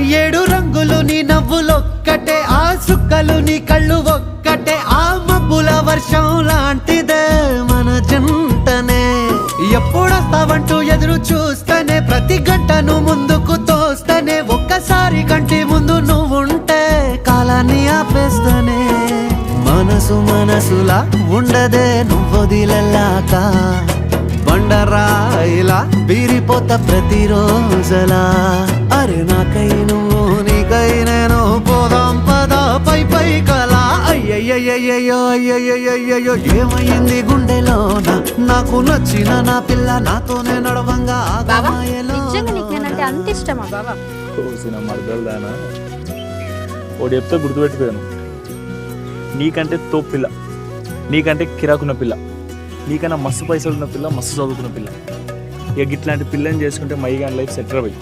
ఏడు రంగులు నీ నవ్వులొక్కటే ఆ సుక్కలు నీ కళ్ళు ఒక్కటే ఆ మబ్బుల వర్షం లాంటిదే మన జంటనే. ఎప్పుడొస్తావంటూ ఎదురు చూస్తేనే ప్రతి గంటను ముందుకు తోస్తేనే ఒక్కసారి కంటి ముందు నువ్వుంటే కాలాన్ని ఆపేస్తేనే. మనసు మనసులా ఉండదే నువ్వొదిలెల్లాక బండరాయిలా బీరిపోత ప్రతిరోజలా. అరే నాకై ఏమైంది గుండెలోన? నాకు నచ్చిన నా పిల్ల నాతోనే నడవంగా బావా ఆగమాయలో నిజంగా నీకు నేనంటే అంత ఇష్టమా బావా? కోసిన మరదలు దానా? ఒకటి చెప్తే గుర్తుపెట్టుకోను. నీకంటే తోపు పిల్ల నీకంటే కిరాకున్న పిల్ల నీకన్నా మస్తు పైసలు ఉన్న పిల్ల మస్తు చదువుకున్న పిల్ల. ఇక ఇట్లాంటి పిల్లని చేసుకుంటే మైగా లైఫ్ సెటిల్ అయ్యి